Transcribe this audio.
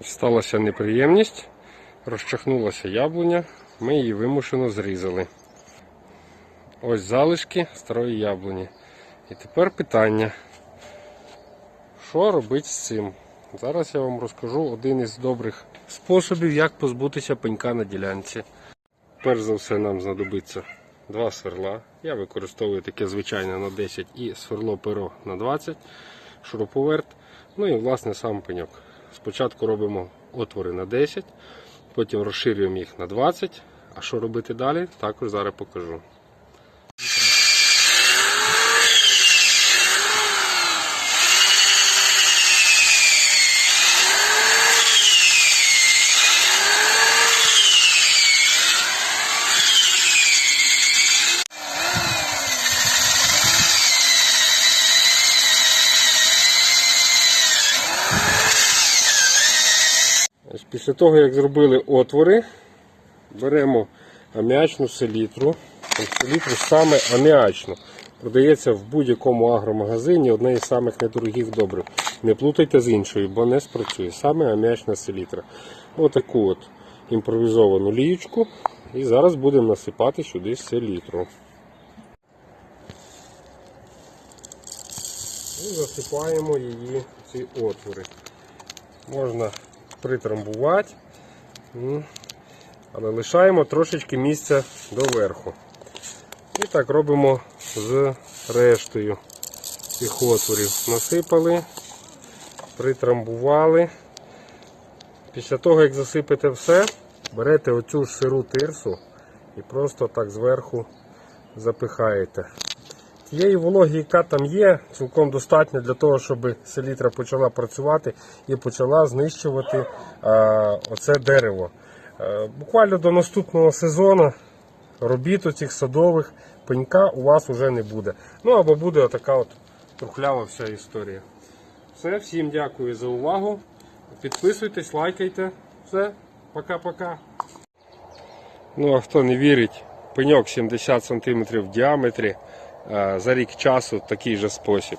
Сталася неприємність, розчахнулася яблуня, ми її вимушено зрізали. Ось залишки старої яблуні. І тепер питання. Що робити з цим? Зараз я вам розкажу один із добрих способів, як позбутися пенька на ділянці. Перш за все нам знадобиться два сверла. Я використовую таке звичайне на 10 і сверло перо на 20, шуруповерт. Ну і власне сам пеньок. Спочатку робимо отвори на 10, потім розширюємо їх на 20. А що робити далі, також зараз покажу. Після того, як зробили отвори, беремо аміачну селітру. Селітру саме аміачну. Продається в будь-якому агромагазині одне із самих недорогих добрив. Не плутайте з іншою, бо не спрацює. Саме аміачна селітра. Отаку от імпровізовану ліючку. І зараз будемо насипати сюди селітру. І засипаємо її ці отвори. Можна притрамбувати, але лишаємо трошечки місця доверху. І так робимо з рештою цих отворів. Насипали, притрамбували. Після того, як засипете все, берете оцю сиру тирсу і просто так зверху запихаєте. Тієї вологи, яка там є, цілком достатньо для того, щоб селітра почала працювати і почала знищувати а, оце дерево. Е, буквально до наступного сезону робіт оцих садових пенька у вас вже не буде. Ну або буде така от трухлява вся історія. Все, всім дякую за увагу. Підписуйтесь, лайкайте. Все, пока-пока. Ну а хто не вірить, пеньок 70 см в діаметрі. Е, За рік часу такий же спосіб.